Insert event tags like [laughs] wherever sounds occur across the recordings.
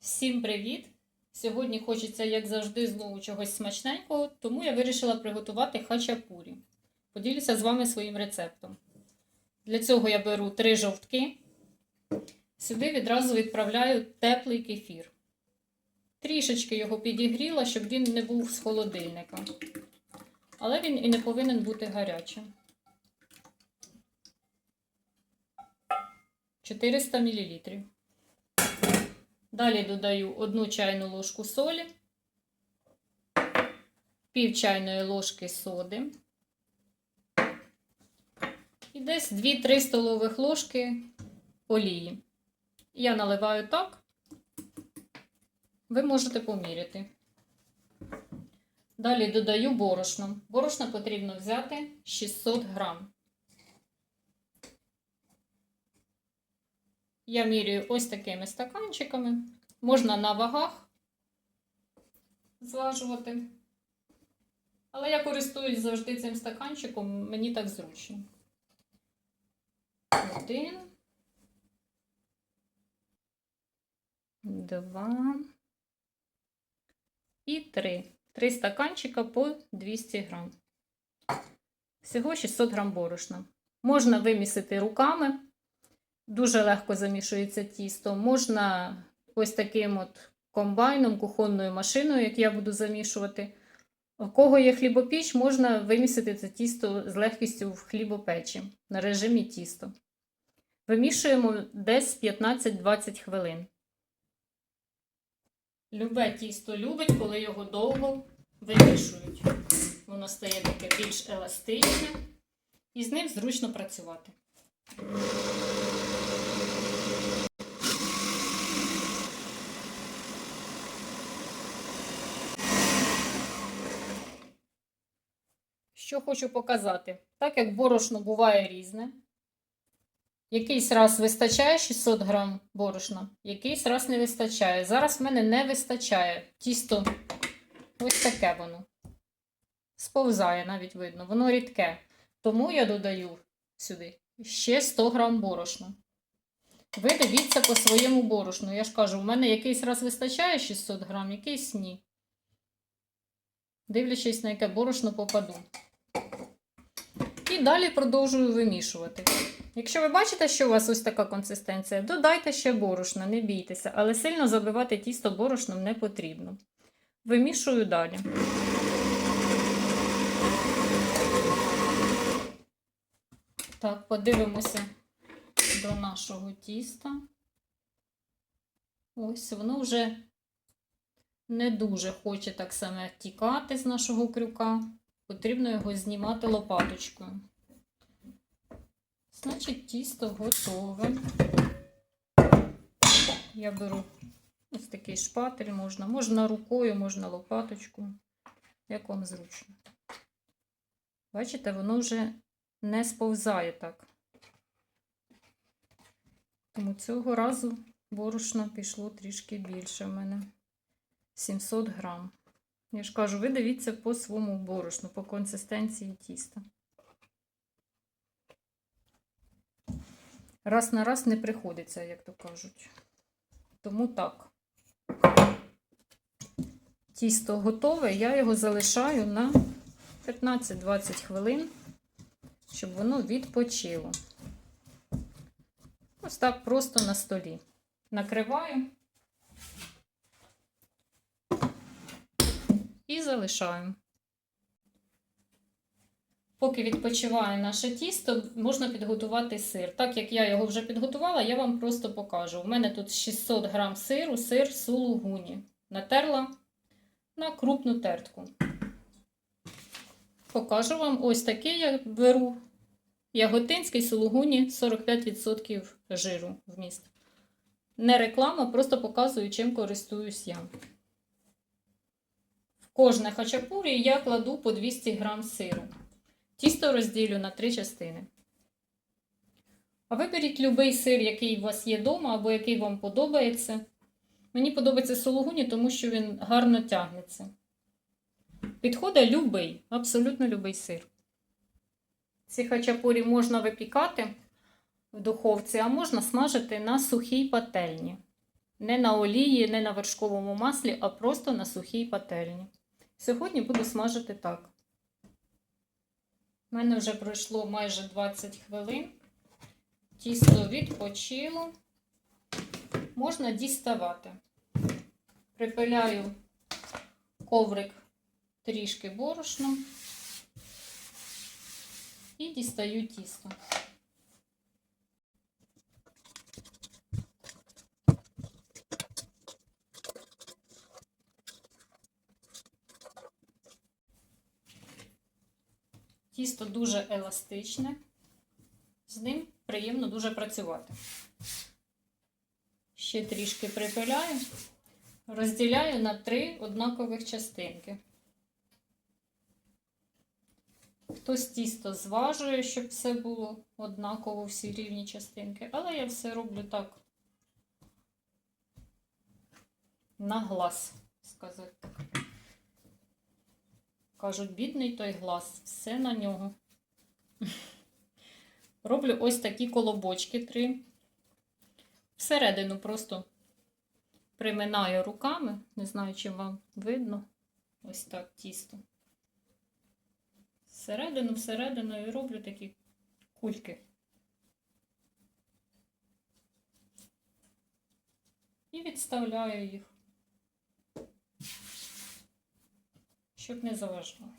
Всім привіт! Сьогодні хочеться, як завжди, знову чогось смачненького, тому я вирішила приготувати хачапурі. Поділюся з вами своїм рецептом. Для цього я беру три жовтки. Сюди відразу відправляю теплий кефір. Трішечки його підігріла, щоб він не був з холодильника. Але він і не повинен бути гарячим. 400 мл. Далі додаю 1 чайну ложку солі, пів чайної ложки соди і десь 2-3 столових ложки олії. Я наливаю так, ви можете поміряти. Далі додаю борошно. Борошно потрібно взяти 600 грам. Я міряю ось такими стаканчиками. Можна на вагах зважувати. Але я користуюсь завжди цим стаканчиком, мені так зручно. Один. Два. І три. Три стаканчика по 200 грам. Всього 600 грам борошна. Можна вимісити руками. Дуже легко замішується тісто. Можна ось таким от комбайном, кухонною машиною, як я буду замішувати. У кого є хлібопіч, можна вимісити це тісто з легкістю в хлібопечі на режимі тісто. Вимішуємо десь 15-20 хвилин. Любе тісто любить, коли його довго вимішують. Воно стає таке більш еластичне і з ним зручно працювати. Що хочу показати? Так як борошно буває різне. Якийсь раз вистачає 600 грам борошна, якийсь раз не вистачає. Зараз в мене не вистачає. Тісто ось таке воно. Сповзає, навіть видно, воно рідке. Тому я додаю сюди ще 100 грам борошна. Ви дивіться по своєму борошну. Я ж кажу, в мене якийсь раз вистачає 600 грам, якийсь ні. Дивлячись, на яке борошно попаду. І далі продовжую вимішувати. Якщо ви бачите, що у вас ось така консистенція, додайте ще борошна, не бійтеся, але сильно забивати тісто борошном не потрібно. Вимішую далі. Так, подивимося до нашого тіста. Ось воно вже не дуже хоче так саме тікати з нашого крюка. Потрібно його знімати лопаточкою. Значить, тісто готове. Я беру ось такий шпатель, можна, можна рукою, можна лопаточкою, як вам зручно. Бачите, воно вже не сповзає так. Тому цього разу борошна пішло трішки більше в мене. 700 грам. Я ж кажу, ви дивіться по своєму борошну, по консистенції тіста. Раз на раз не приходиться, як то кажуть. Тому так. Тісто готове, я його залишаю на 15-20 хвилин, щоб воно відпочило. Ось так просто на столі. Накриваю. І залишаємо. Поки відпочиває наше тісто, можна підготувати сир. Так як я його вже підготувала, я вам просто покажу. У мене тут 600 грам сиру, сир сулугуні. Натерла на крупну тертку. Покажу вам ось такий я беру. Яготинський сулугуні 45% жиру вміст. Не реклама, просто показую, чим користуюсь я. Кожне хачапурі я кладу по 200 грам сиру. Тісто розділю на три частини. А виберіть будь-який сир, який у вас є вдома, або який вам подобається. Мені подобається сологуні, тому що він гарно тягнеться. Підходить любий, абсолютно любий сир. Ці хачапурі можна випікати в духовці, а можна смажити на сухій пательні. Не на олії, не на вершковому маслі, а просто на сухій пательні. Сьогодні буду смажити так. У мене вже пройшло майже 20 хвилин. Тісто відпочило. Можна діставати. Припиляю коврик трішки борошном і дістаю тісто. Тісто дуже еластичне, з ним приємно дуже працювати. Ще трішки припиляю, розділяю на три однакових частинки. Хтось тісто зважує, щоб все було однаково всі рівні частинки, але я все роблю так на глаз, сказати так. Кажуть, бідний той глаз, все на нього. Роблю ось такі колобочки три. Всередину просто приминаю руками, не знаю, чи вам видно. Ось так тісто. Всередину, всередину і роблю такі кульки. І відставляю їх. Щоб не заважало.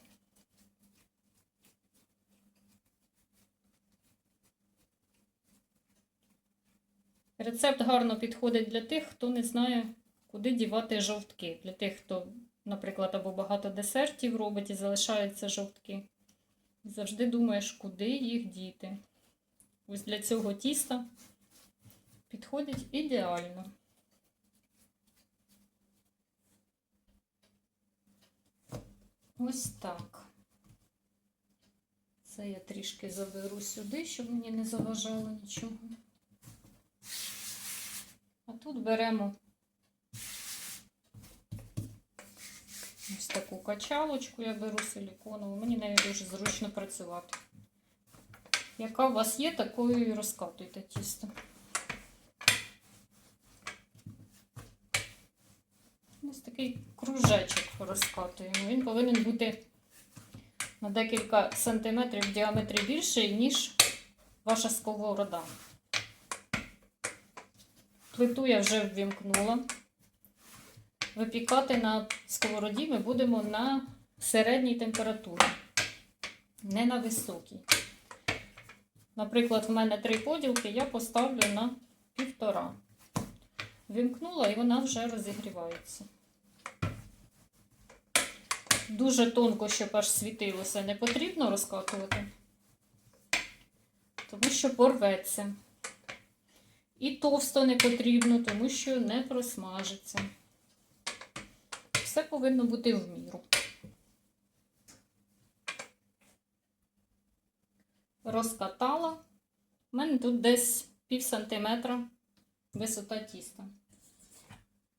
Рецепт гарно підходить для тих, хто не знає, куди дівати жовтки. Для тих, хто, наприклад, або багато десертів робить і залишаються жовтки. Завжди думаєш, куди їх діти. Ось для цього тіста підходить ідеально. Ось так. Це я трішки заберу сюди, щоб мені не заважало нічого. А тут беремо ось таку качалочку, я беру силіконову, мені навіть дуже зручно працювати. Яка у вас є, такою і розкатуйте тісто. Ось такий кружечок розкатуємо. Він повинен бути на декілька сантиметрів в діаметрі більший, ніж ваша сковорода. Плиту я вже ввімкнула. Випікати на сковороді ми будемо на середній температурі, не на високій. Наприклад, в мене три поділки, я поставлю на півтора. Вімкнула і вона вже розігрівається. Дуже тонко, щоб аж світилося, не потрібно розкатувати, тому що порветься. І товсто не потрібно, тому що не просмажиться. Все повинно бути в міру. Розкатала. У мене тут десь пів сантиметра висота тіста.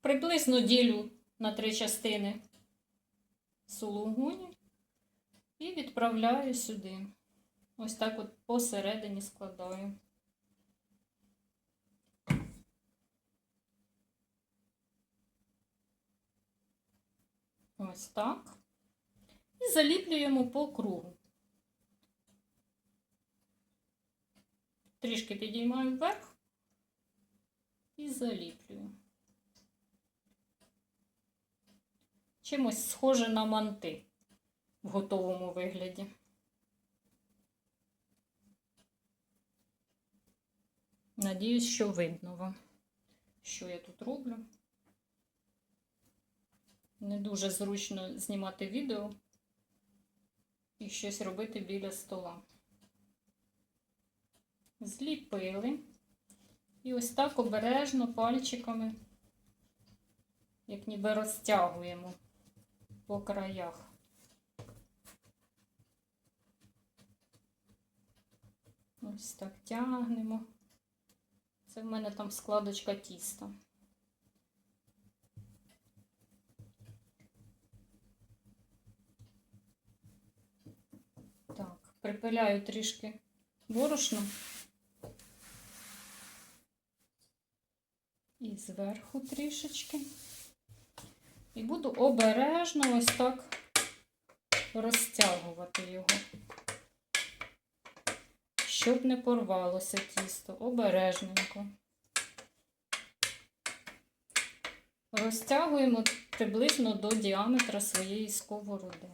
Приблизно ділю на три частини сулугуні і відправляю сюди. Ось так от посередині складаю. Ось так. І заліплюємо по кругу. Трішки підіймаю вверх і заліплюю. Чимось схоже на манти в готовому вигляді. Надіюсь, що видно вам, що я тут роблю. Не дуже зручно знімати відео і щось робити біля стола. Зліпили. І ось так обережно пальчиками, як ніби розтягуємо по краях. Ось так тягнемо. Це в мене там складочка тіста. Так, припиляю трішки борошно і зверху трішечки. І буду обережно ось так розтягувати його, щоб не порвалося тісто. Обережненько. Розтягуємо приблизно до діаметра своєї сковороди.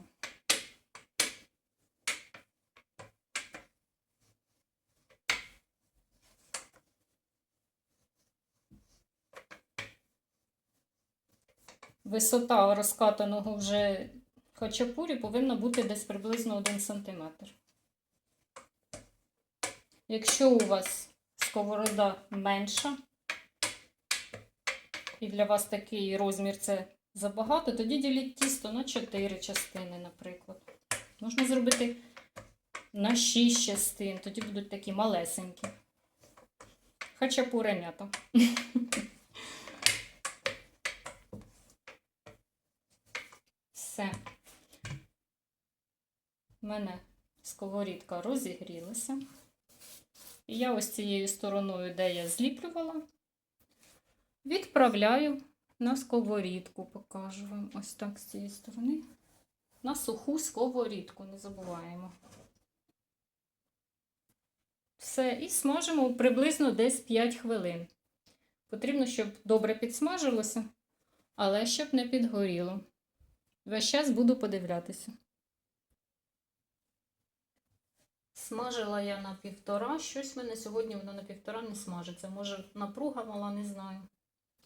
Висота розкатаного вже хачапурі повинна бути десь приблизно 1 см. Якщо у вас сковорода менша, і для вас такий розмір це забагато, тоді діліть тісто на 4 частини, наприклад. Можна зробити на 6 частин, тоді будуть такі малесенькі. Хачапуренята. [laughs] Все. У мене сковорідка розігрілася. І я ось цією стороною, де я зліплювала, відправляю на сковорідку. Покажу вам ось так з цієї сторони. На суху сковорідку, не забуваємо. Все, і смажимо приблизно десь 5 хвилин. Потрібно, щоб добре підсмажилося, але щоб не підгоріло. Весь час буду подивлятися. Смажила я на півтора. Щось в мене сьогодні воно на півтора не смажиться. Може, напруга мала, не знаю.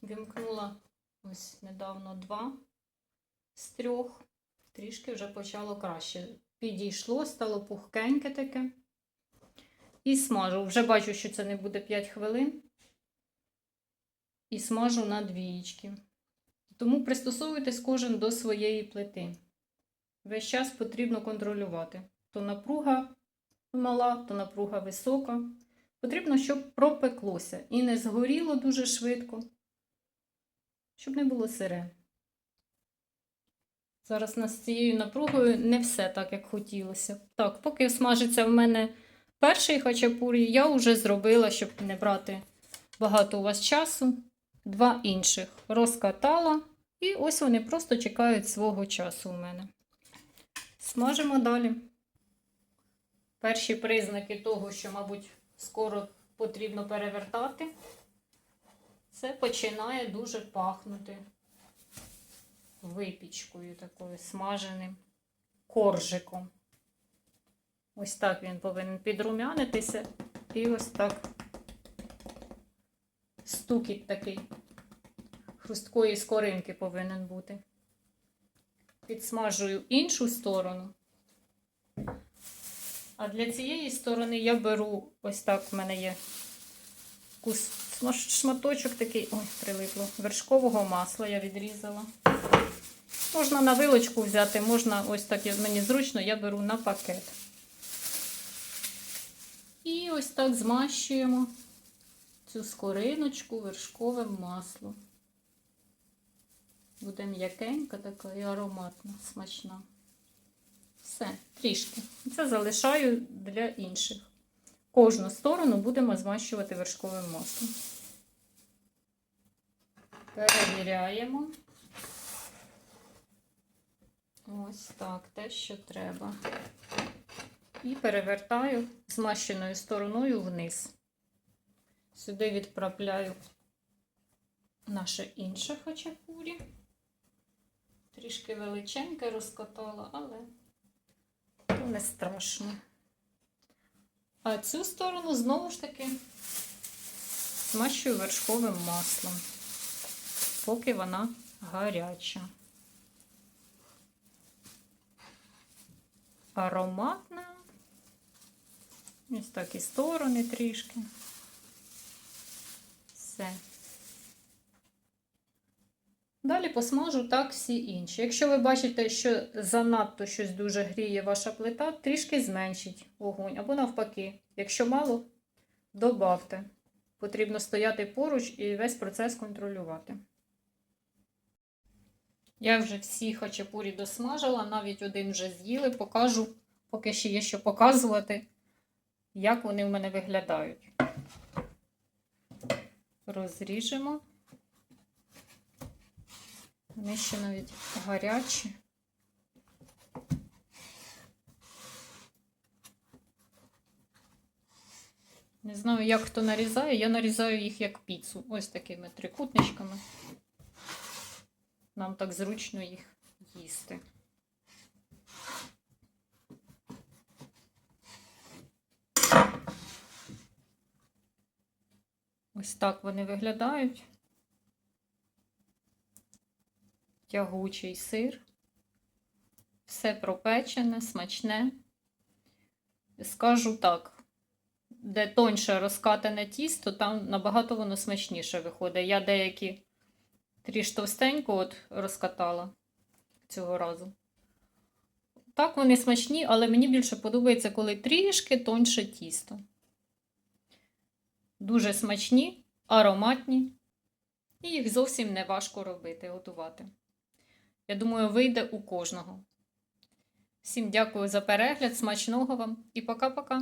Вімкнула ось недавно два з трьох. Трішки вже почало краще. Підійшло, стало пухкеньке таке. І смажу. Вже бачу, що це не буде 5 хвилин. І смажу на двієчки. Тому пристосовуйтесь кожен до своєї плити. Весь час потрібно контролювати. То напруга мала, то напруга висока. Потрібно, щоб пропеклося і не згоріло дуже швидко, щоб не було сире. Зараз на з цією напругою не все так, як хотілося. Так, поки смажиться в мене перший хачапурі, я вже зробила, щоб не брати багато у вас часу. Два інших розкатала, і ось вони просто чекають свого часу у мене. Смажимо далі. Перші признаки того, що, мабуть, скоро потрібно перевертати, це починає дуже пахнути випічкою такою смаженим коржиком. Ось так він повинен підрумянитися. І ось так стукіт такий хрусткої скоринки повинен бути. Підсмажую іншу сторону. А для цієї сторони я беру ось так в мене є кус, шматочок такий, ой, прилипло, вершкового масла я відрізала. Можна на вилочку взяти, можна ось так мені зручно, я беру на пакет. І ось так змащуємо цю скориночку вершковим маслом. Буде м'якенька така і ароматна, смачна. Все, трішки. Це залишаю для інших. Кожну сторону будемо змащувати вершковим маслом. Перевіряємо. Ось так, те, що треба. І перевертаю змащеною стороною вниз. Сюди відправляю наше інше хачапурі. Трішки величеньке розкатала, але не страшно. А цю сторону знову ж таки змащую вершковим маслом, поки вона гаряча. Ароматна. Ось так і сторони трішки. Все. Далі посмажу так всі інші. Якщо ви бачите, що занадто щось дуже гріє ваша плита, трішки зменшіть вогонь. Або навпаки, якщо мало, добавте. Потрібно стояти поруч і весь процес контролювати. Я вже всі хачапурі досмажила, навіть один вже з'їли, покажу, поки ще є що показувати, як вони в мене виглядають розріжемо. Вони ще навіть гарячі. Не знаю, як хто нарізає. Я нарізаю їх як піцу. Ось такими трикутничками. Нам так зручно їх їсти. Ось так вони виглядають. Тягучий сир. Все пропечене, смачне. Скажу так, де тоньше розкатане тісто, там набагато воно смачніше виходить. Я деякі тріш товстенько от розкатала цього разу. Так вони смачні, але мені більше подобається, коли трішки тоньше тісто. Дуже смачні, ароматні, і їх зовсім не важко робити, готувати. Я думаю, вийде у кожного. Всім дякую за перегляд, смачного вам і пока-пока!